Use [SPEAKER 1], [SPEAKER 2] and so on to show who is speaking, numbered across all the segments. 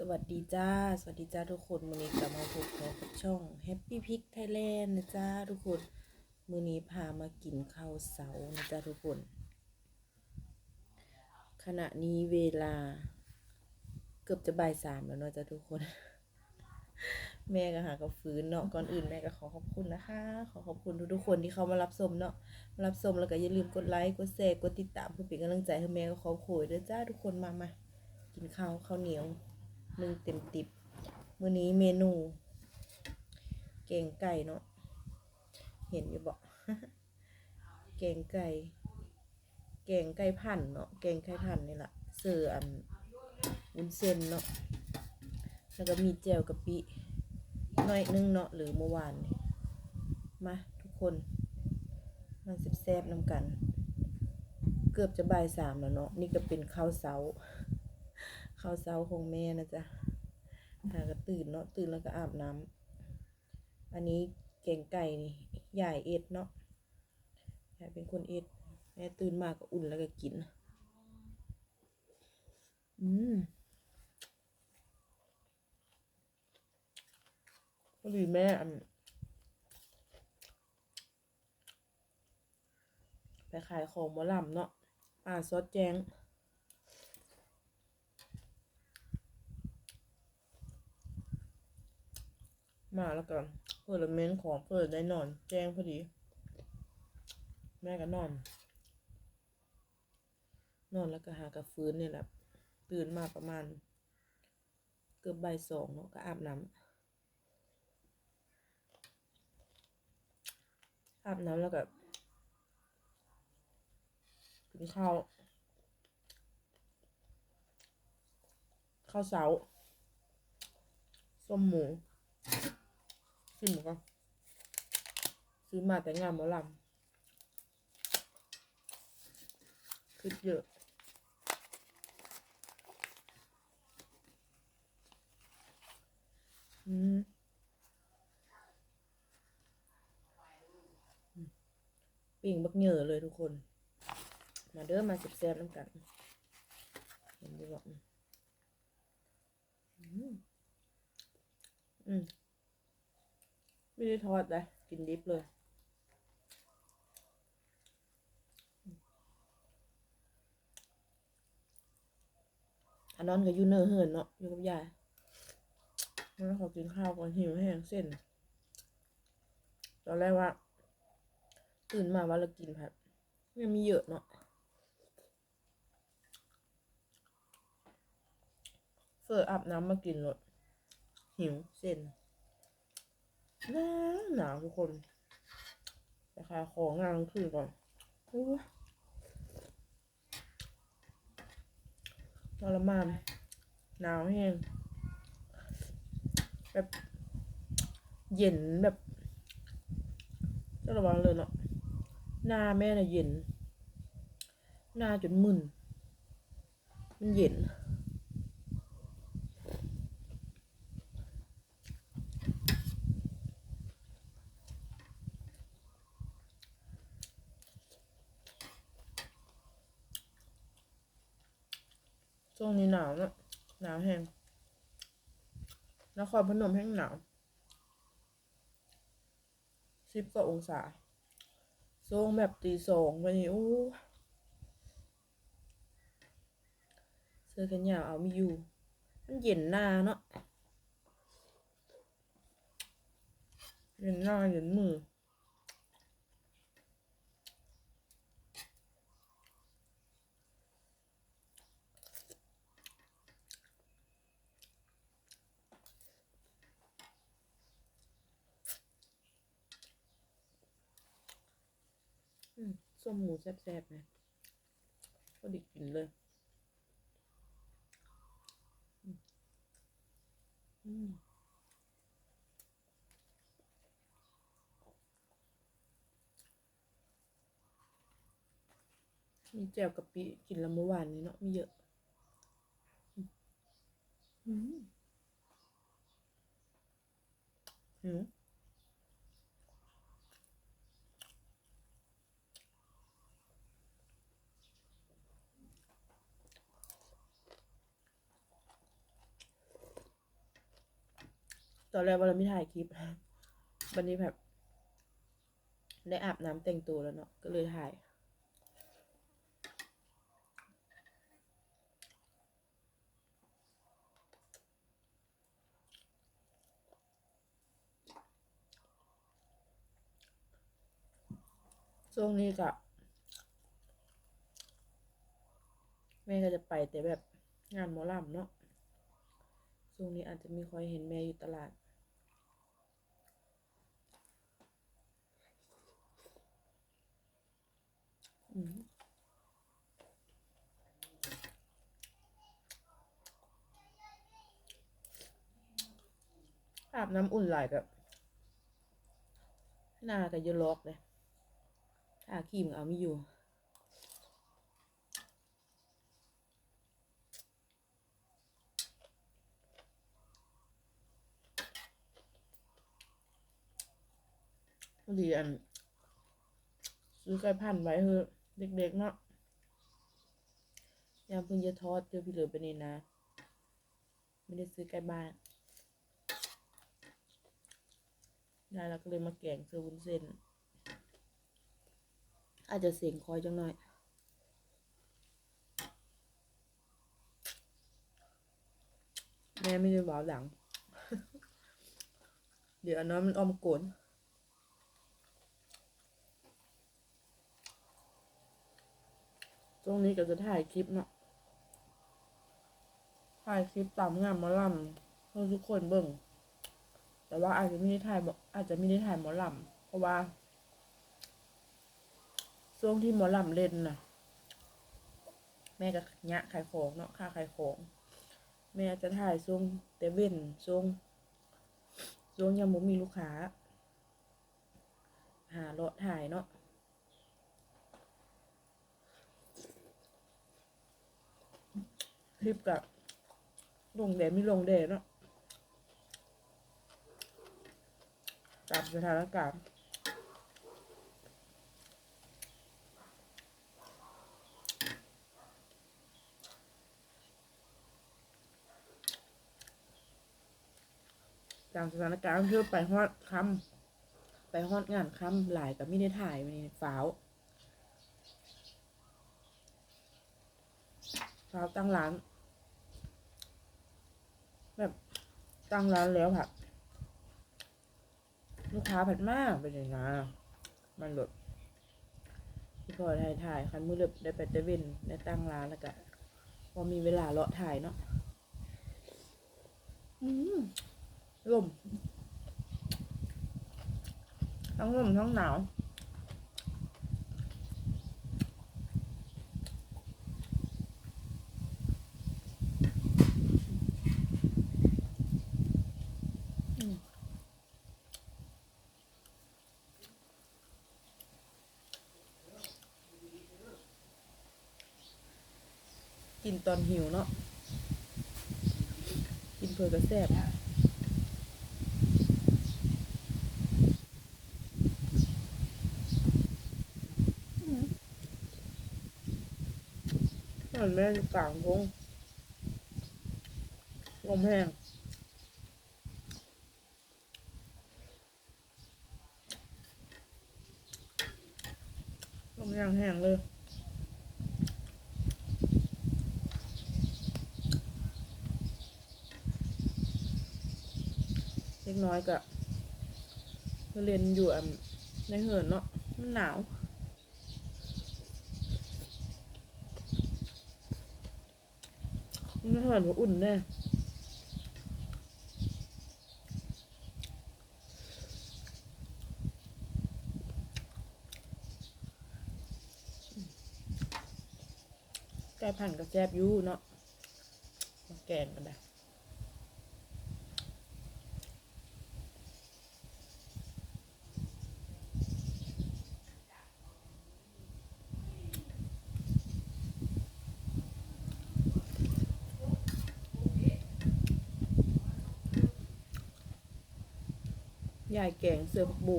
[SPEAKER 1] สวัสดีจ้า สวัสดีจ้าทุกคนมือนี้กลับมาพบกับช่อง Happy Pick Thailand นะจ้าทุกคน มือนี้พามากินข้าวเสานะจ้าทุกคน ขณะนี้เวลา เกือบจะบ่ายสามแล้วเนาะจ้าทุกคน แม่ก็หากับฟื้นเนาะก่อนอื่นแม่ก็ขอขอบคุณนะคะ ขอขอบคุณทุกๆคนที่เขามารับชมเนาะมารับชมแล้วก็อย่าลืมกดไลค์กดแชร์กดติดตามเพื่อเป็นกำลังใจให้แม่ก็ขอบคุณด้วยจ้าทุกคนมามากินข้าวข้าวเหนียว หนึ่งเต็มติบมือนี้เมนูแกงไก่เนาะเห็นอยู่บ่แกงไก่แกงไก่พันเนาะแกงไก่พันนี่แหละเสืออันวุ้นเส้นเนาะแล้วก็มีแจ่วกะปิหน้อยนึงเนาะหรือเมื่อวานนี่มาทุกคนมาสิบแซบๆน้ำกัน เกือบจะบ่ายสามแล้วเนาะนี่ก็เป็นข้าวเสา ข้าวเสาของแม่นะจ๊ะหาก็ตื่นเนาะตื่นแล้วก็อาบน้ำอันนี้แกงไก่นี่ยายเอ็ดเนาะยายเป็นคนเอ็ด แม่ตื่นมาก็อุ่นแล้วก็กิน อืมพอดีแม่อันไปขายของมอลำเนาะ อ่าซอสแจง มาแล้วกันเปิดเมนต์ของเปิดได้นอน แจ้งพอดี แม่ก็นอน นอนแล้วก็หากับฟื้นเนี่ยแหละตื่นมาประมาณ เกือบบ่ายสองเนาะก็อาบน้ำอาบน้ำแล้วก็กินข้าวข้าวเสาส้มหมูิมก็ซื้อมาแต่งานหมอลำคิดเยอะอืมปิ่งบักเหยื่อเลยทุกคน มาเด้อมาสิบแซ่บน้ำกันเห็นดีบอกอืมอืม ไม่ได้ทอดเลยกินดิบเลย อันนั้นก็อยูเนอร์เหินเนาะอยู่กับยายแล้วขอกินข้าวก่อนหิวแห้งเส้น ตอนแรกว่า ตื่นมาว่าเรากินผัดยังมีเยอะเนาะเฟิร์อาบน้ำมากินรถหิวเส้น หนาวหนาวทุกคนไปขายของงานกลางคืนก่อนอทรมานหนาวแห้งแบบเย็นแบบระวังเลยเนาะหน้าแม่น่ะเย็น หน้าจนมึนมันเย็น ช่วงนี้หนาวเนอะหนาวแห้งนครพนมแห้งหนาวสิบกว่าองศาช่วงแบบตีสองวันนี้โอ้เสื้อแขนยาวเอาไม่อยู่ มันเย็นหน้าเนาะเย็นหน้าเย็นมือ อืม ส้มหมูแซ่บๆนะก็ดิกินเลย อืมมีแจ่วกะปิกินล้วเมื่อวานนี้เนาะมีเยอะ อืมอืม ตอนแรกว่าเราไม่ถ่ายคลิปวันนี้แบบ ได้อาบน้ำแต่งตัวแล้วเนาะก็เลยถ่าย ช่วงนี้ก็แม่ก็จะไปแต่แบบงานหมอลำเนาะช่วงนี้อาจจะมีคอยเห็นแม่อยู่ตลาด อืม อาบน้ำอุ่นไหลายแบบหน้าก็เยะลอกเลยถ้าขีมเอาไม่อยู่พอดีอันซื้อไก่พันธ์ไว้เถอเด็กๆเนาะยามเพิ่งจะทอดเจอพี่เหลือไปนี่นะ ไม่ได้ซื้อไก่บ้าน ได้แล้วก็เลยมาแกงเสื้อวุ้นเส้น อาจจะเสียงคอยจังหน่อย แม่ไม่ได้บอกหลัง เดี๋ยวอันนั้นมันอมโกนตรงนี้ก็จะถ่ายคลิปเนาะ ถ่ายคลิปตามงานมอลำให้ทุกคนเบิ่ง แต่ว่าอาจจะไม่ได้ถ่ายอาจจะไม่ได้ถ่ายหมอลำเพราะว่าช่วงที่หมอลำเล่นน่ะแม่ก็ยะขายของเนาะค่าขายของ แม่จะถ่ายช่วงเตเว่นช่วงช่วงยังบ่มีลูกค้า หาเลาะถ่ายเนาะคลิปกับลงแดดไม่ลงแดดเนาะ ตามสถานการณ์ตามสถานการณ์คือไปฮอดคำไปฮอดงานคำหลายกับไม่ได้ถ่ายมีฟ้าวฟ้าวตั้งร้าน แบบตั้งร้านแล้วค่ะ ลูกค้าผัดมากไปเลยนะมันแบบที่พอถ่ายถ่ายคันมือเล็บได้ไปเตเว่นได้ตั้งร้านแล้วก็พอมีเวลาเลาะถ่ายเนาะอืมลมทั้งลมทั้งหนาว กินตอนหิวเนาะกินเพื่อกระแซบเหมือนแม่อยู่กลางทงลมแห้งลมย่างแห้งเลย เล็ก น้อยก็เรียนอยู่ในเหินเนาะมันหนาวมันหินว่าอุ่นแน่ไก่พันกับแซบยูเนาะมาแกงกันได้ ยายแกงเสือผักโบ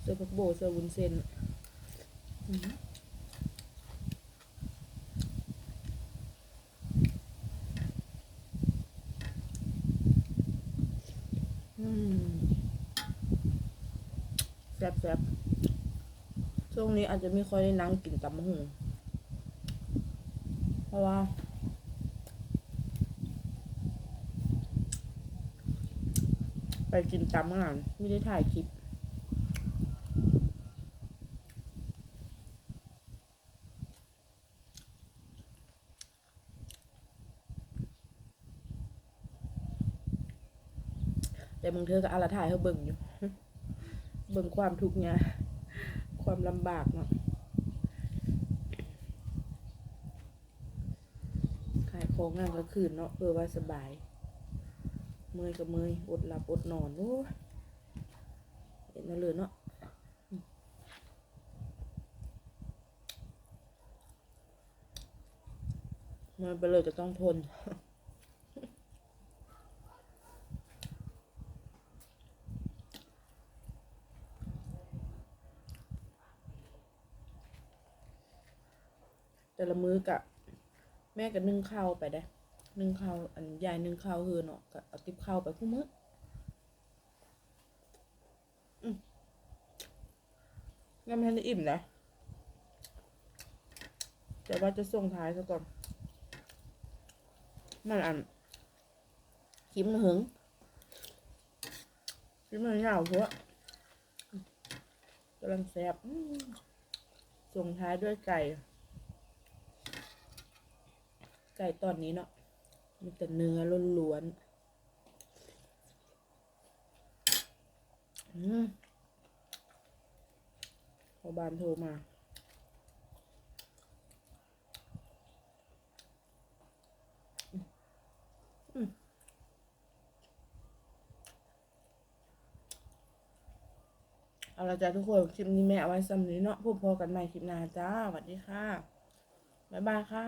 [SPEAKER 1] เสือผักโบเสือวุ้นเส้นแซ่
[SPEAKER 2] บแซ่บช่วงนี้อาจจะไม่ค่อยได้นั่งกินตำมะฮุงเพราะว่า ไปกินตำอาหารไม่ได้ถ่ายคลิป แต่บางเธอก็อาละถ่ายเขาเบิ่งอยู่ เบิ่งความทุกข์ยากความลำบากเนาะขายของงานกลางคืนเนาะเพื่อว่าสบาย เมื่อยก็เมื่อยอดหลับอดนอนโอ้เห็นนั่นเลยเนาะมื่อไปเลยจะต้องทนแต่ละมื้อกะ แม่ก็นึ่งข้าวไปได้ หนึ่งข้าวอันยายนึ่งข้าวคือเนาะก็เอาติบข้าวไปคู่มื้อยังไม่ทันได้อิ่มนะแต่ว่าจะส่งท้ายซะก่อน มันอันคลิปมันหึงคลิปมันยาวเพราะกำลังแซ่บส่งท้ายด้วยไก่ ไก่ตอนนี้เนาะ มีแต่เนื้อล้วนๆอืมพอบานโทรมาเอาละจ้าทุกคน คลิปนี้แม่เอาไว้สำนี้เนาะพบพอกันใหม่คลิปหน้าจ้าสวัสดีค่ะ บ๊ายบายค่ะ